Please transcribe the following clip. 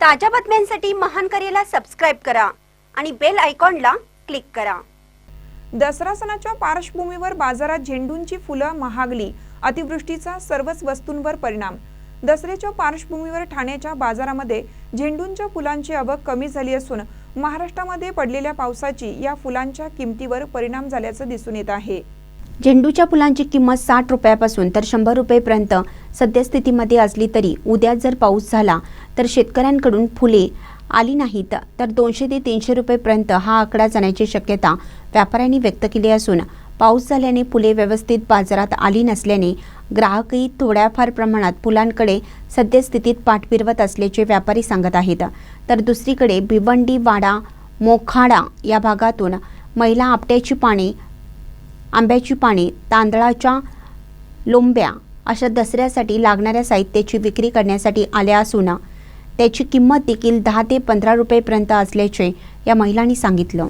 ताज्या बातम्यांसाठी महान करेला सबस्क्राईब करा आणि बेल आयकॉनला क्लिक करा. दसरा सणाच्या पार्श्वभूमीवर बाजारात झेंडूंची फुलं महागली अतिवृष्टीचा सर्वच वस्तूंवर परिणाम. दसऱ्याच्या पार्श्वभूमीवर ठाण्याच्या बाजारामध्ये झेंडूंच्या फुलांची आवक कमी झाली असून महाराष्ट्रामध्ये पडलेल्या पावसाची या फुलांच्या किमतीवर परिणाम झाल्याचं दिसून येत आहे. झेंडूच्या फुलांची किंमत साठ रुपयापासून तर शंभर रुपयेपर्यंत सद्यस्थितीमध्ये असली तरी उद्या जर पाऊस झाला तर शेतकऱ्यांकडून फुले आली नाहीत तर दोनशे ते तीनशे रुपयेपर्यंत हा आकडा जाण्याची शक्यता व्यापाऱ्यांनी व्यक्त केली असून पाऊस झाल्याने फुले व्यवस्थित बाजारात आली नसल्याने ग्राहकही थोड्याफार प्रमाणात फुलांकडे सद्यस्थितीत पाठफिरवत असल्याचे व्यापारी सांगत आहेत. तर दुसरीकडे भिवंडी वाडा मोखाडा या भागातून महिला आपट्याची पाने आंब्याची पाने तांदळाच्या लोंब्या अशा दसऱ्यासाठी लागणाऱ्या साहित्याची विक्री करण्यासाठी आल्या असून त्याची किंमत देखील दहा ते पंधरा रुपयेपर्यंत असल्याचे या महिलांनी सांगितलं.